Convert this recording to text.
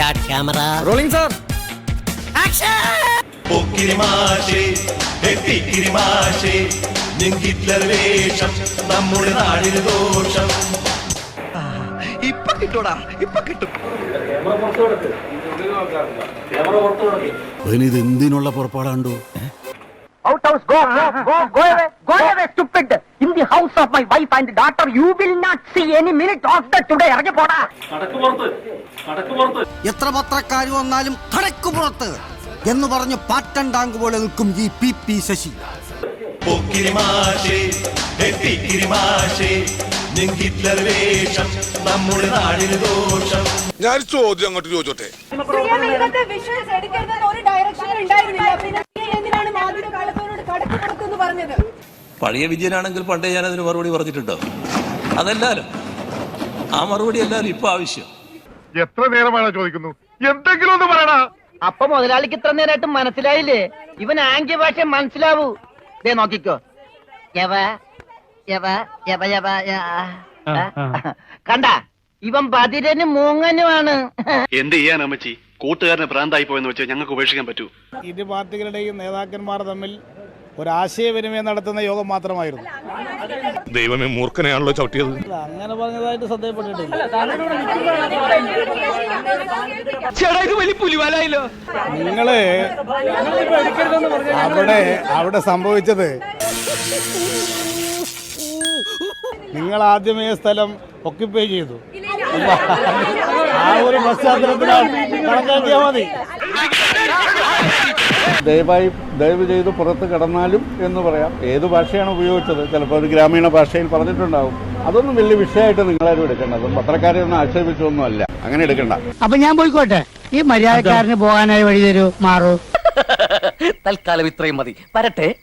Start camera rolling sir പൊക്കിരിമാഷേ എത്തിക്കിരിമാഷേ Hitler വേഷം നമ്മുടെ നാടിന് ദോഷം. ഇപ്പൊ കിട്ടൂടാ ഇപ്പൊ കിട്ടും. ഇത് എന്തിനുള്ള പുറപ്പാടാണ്ടോ Out house, go, go, go, go away, go away, stupid! In the house of my wife and daughter, you will not see any minute of the today. ഇറങ്ങി പോടാ. എത്ര പത്രക്കാർ വന്നാലും കടക്കു പുറത്ത് എന്ന് പറഞ്ഞ് പാറ്റൻ ടാങ്ക് പോലെ നിൽക്കും ഈ പി പി ശശി. ഞാൻ ചോദ്യം അങ്ങോട്ട് ചോദിച്ചോട്ടെ? പറഞ്ഞത്. പഴയ വിജയനാണെങ്കിൽ പണ്ടേ ഞാൻ അതിന് മറുപടി പറഞ്ഞിട്ടുണ്ടോ? അതല്ലാലും. ആ മറുപടി എല്ലാരും ഇപ്പൊ ആവശ്യം. എത്ര നേരമാണ് ചോദിക്കുന്നു? എന്തെങ്കിലും ഒന്ന് പറയണ. അപ്പൊ മുതലാളിക്ക് ഇത്ര നേരമായിട്ട് മനസ്സിലായില്ലേ? ഇവൻ ആംഗ്യ ഭാഷ മനസ്സിലാവൂ. ദേ നോക്കിക്കോ. യവ യവ യവ യവ യ- കണ്ട ഇവൻ ബദിരന് മൂങ്ങനുമാണ്. എന്ത് ചെയ്യാൻ അമ്മച്ചി? കൂട്ടുകാരന് പ്രാന്തായി പോയെന്ന് വെച്ചാൽ ഞങ്ങൾക്ക് ഉപേക്ഷിക്കാൻ പറ്റൂ. ഇരു പാർട്ടികളുടെയും നേതാക്കന്മാർ തമ്മിൽ ഒരു ആശയവിനിമയം നടത്തുന്ന യോഗം മാത്രമായിരുന്നു. ദൈവമേ മൂർഖനെയാണല്ലോ ചവിട്ടിയത്. അങ്ങനെ പറഞ്ഞതായിട്ട് ശ്രദ്ധയപ്പെട്ടിട്ടില്ല ചേട്ടാ ഇത് വലിയ പുലിവാലായല്ലോ. നിങ്ങൾ അവിടെ അവിടെ സംഭവിച്ചത് നിങ്ങൾ ആദ്യമേ സ്ഥലം ഒക്യുപ്പൈ ചെയ്തു. ആ ഒരു പശ്ചാത്തലത്തിലാണ് കണക്കാക്കിയാൽ മതി. ദയവായി ദയവ് ചെയ്ത് പുറത്ത് കിടന്നാലും എന്ന് പറയാം. ഏത് ഭാഷയാണ് ഉപയോഗിച്ചത്? ചിലപ്പോൾ ഒരു ഗ്രാമീണ ഭാഷയിൽ പറഞ്ഞിട്ടുണ്ടാവും. അതൊന്നും വലിയ വിഷയമായിട്ട് നിങ്ങളാരും എടുക്കേണ്ട. അത് പത്രക്കാരെ ഒന്നും ആക്ഷേപിച്ചൊന്നും അല്ല അങ്ങനെ എടുക്കണ്ട. അപ്പൊ ഞാൻ പോയിക്കോട്ടെ. ഈ മര്യാദക്കാരന് പോകാനായി വഴി തരൂ മാറൂ. തൽക്കാലം ഇത്രയും മതി. വരട്ടെ.